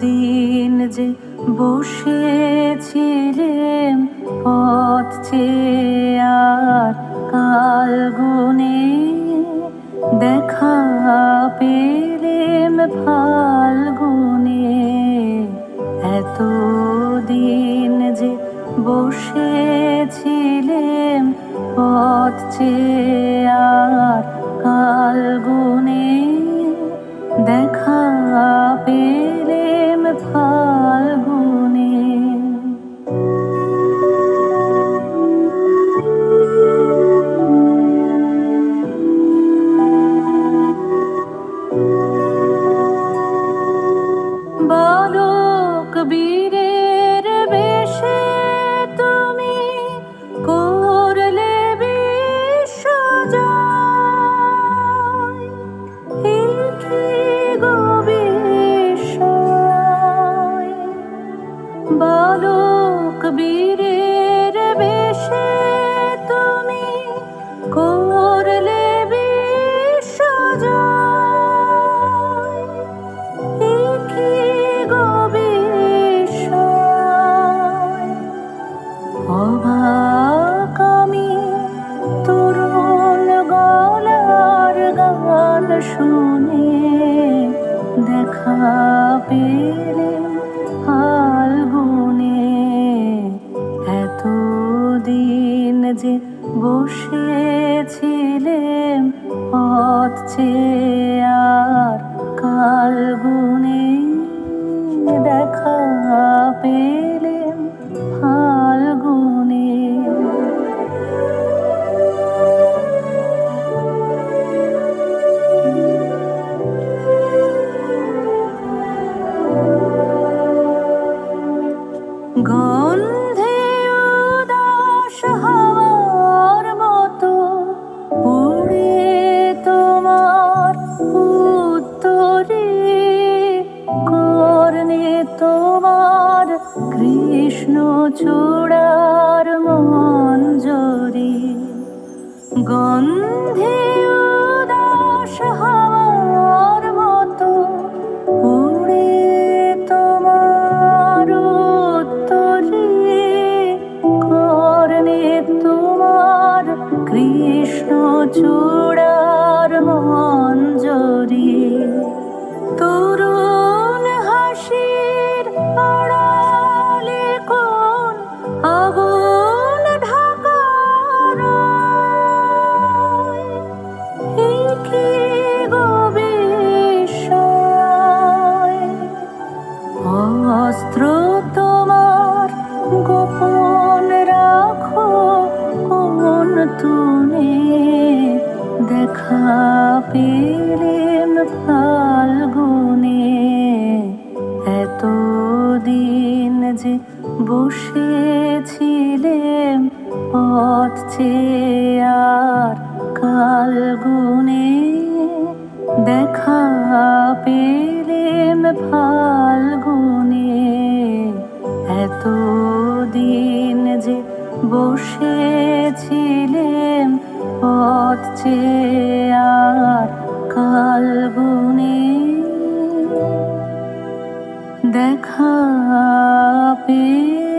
দিন যে বসেছিলেন পথ চেয়ার কাল গুনে দেখা পেলেম এত দিন যে বসেছিলেন পথ চেয়ার কাল গুনে আসে অবাক আমি তরুণ গান শুনে দেখা পেলে ফাল্গুনে এত দিন যে আর কাল গুনে দেখা কৃষ্ণ চূড়ার মঞ্জরি। গন্ধে উদাস হওয়ার মতো উড়ে তোমার উত্তরে কর্ণে তোমার কৃষ্ণ চূড়ার মঞ্জরি। তরুণ হাসির তুনে দেখা পেলেম এত দিন যে বসেছিলেম পথ চেয়ে আর কাল গুনে দেখা পেলেম এত দিন যে বসেছিলেম পথ চেয়ে আর কাল গুনে। দেখা পেলেম